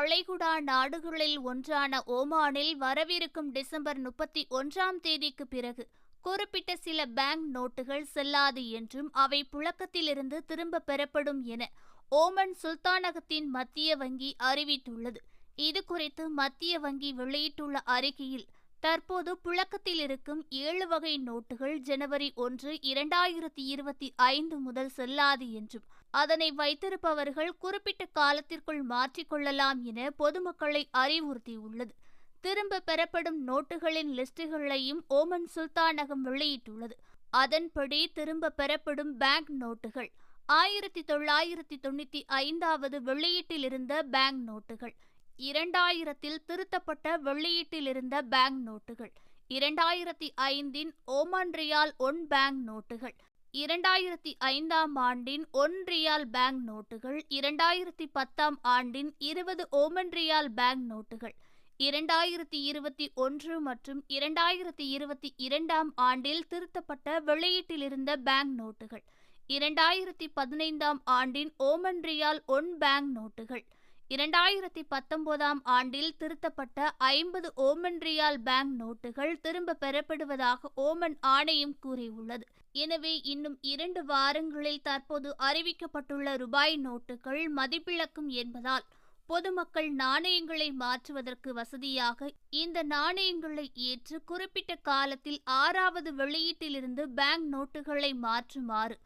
வளைகுடா நாடுகளில் ஒன்றான ஓமானில் வரவிருக்கும் டிசம்பர் முப்பத்தி ஒன்றாம் தேதிக்கு பிறகு குறிப்பிட்ட சில பேங்க் நோட்டுகள் செல்லாது என்றும் அவை புழக்கத்திலிருந்து திரும்ப பெறப்படும் என ஓமன் சுல்தானகத்தின் மத்திய வங்கி அறிவித்துள்ளது. இது குறித்து மத்திய வங்கி வெளியிட்டுள்ள அறிக்கையில் தற்போது புழக்கத்தில் இருக்கும் ஏழு வகை நோட்டுகள் ஜனவரி ஒன்று இரண்டாயிரத்தி இருபத்தி ஐந்து முதல் செல்லாது என்றும் அதனை வைத்திருப்பவர்கள் குறிப்பிட்ட காலத்திற்குள் மாற்றிக்கொள்ளலாம் என பொதுமக்களை அறிவுறுத்தியுள்ளது. திரும்ப பெறப்படும் நோட்டுகளின் லிஸ்டுகளையும் ஓமன் சுல்தானகம் வெளியிட்டுள்ளது. அதன்படி திரும்ப பெறப்படும் பேங்க் நோட்டுகள் ஆயிரத்தி தொள்ளாயிரத்தி தொண்ணூத்தி ஐந்தாவது வெளியீட்டிலிருந்த பேங்க் நோட்டுகள் இரண்டாயிரத்தில் திருத்தப்பட்ட வெளியீட்டிலிருந்த பேங்க் நோட்டுகள். இரண்டாயிரத்தி ஐந்தின் ஓமான் ரியால் ஒன் பேங்க் நோட்டுகள். இரண்டாயிரத்தி ஐந்தாம் ஆண்டின் ஒன் ரியால் பேங்க் நோட்டுகள். இரண்டாயிரத்தி பத்தாம் ஆண்டின் இருபது ஓமன் ரியால் பேங்க் நோட்டுகள். இரண்டாயிரத்தி இருபத்தி ஒன்று மற்றும் இரண்டாயிரத்தி இருபத்தி இரண்டாம் ஆண்டில் திருத்தப்பட்ட வெளியீட்டிலிருந்த பேங்க் நோட்டுகள். இரண்டாயிரத்தி பதினைந்தாம் ஆண்டின் ஓமன் ரியால் ஒன் பேங்க் நோட்டுகள். இரண்டாயிரத்தி பத்தொன்பதாம் ஆண்டில் திருத்தப்பட்ட ஐம்பது ஓமன் ரியால் பேங்க் நோட்டுகள் திரும்ப பெறப்படுவதாக ஓமன் ஆணையம் கூறியுள்ளது. எனவே இன்னும் இரண்டு வாரங்களில் தற்போது அறிவிக்கப்பட்டுள்ள ரூபாய் நோட்டுகள் மதிப்பிழக்கும் என்பதால் பொதுமக்கள் நாணயங்களை மாற்றுவதற்கு வசதியாக இந்த நாணயங்களை ஏற்று குறிப்பிட்ட காலத்தில் ஆறாவது வெளியீட்டிலிருந்து பேங்க் நோட்டுகளை மாற்றுமாறு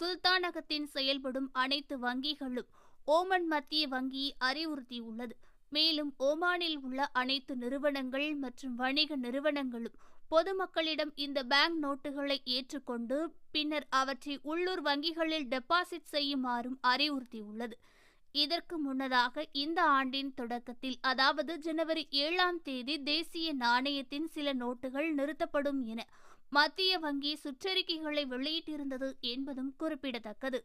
சுல்தானகத்தின் செயல்படும் அனைத்து வங்கிகளும் ஓமன் மத்திய வங்கி அறிவுறுத்தியுள்ளது. மேலும் ஓமானில் உள்ள அனைத்து நிறுவனங்கள் மற்றும் வணிக நிறுவனங்களும் பொதுமக்களிடம் இந்த பேங்க் நோட்டுகளை ஏற்றுக்கொண்டு பின்னர் அவற்றை உள்ளூர் வங்கிகளில் டெபாசிட் செய்யுமாறும் அறிவுறுத்தியுள்ளது. இதற்கு முன்னதாக இந்த ஆண்டின் தொடக்கத்தில் அதாவது ஜனவரி ஏழாம் தேதி தேசிய நாணயத்தின் சில நோட்டுகள் நிறுத்தப்படும் என மத்திய வங்கி சுற்றறிக்கைகளை வெளியிட்டிருந்தது என்பதும் குறிப்பிடத்தக்கது.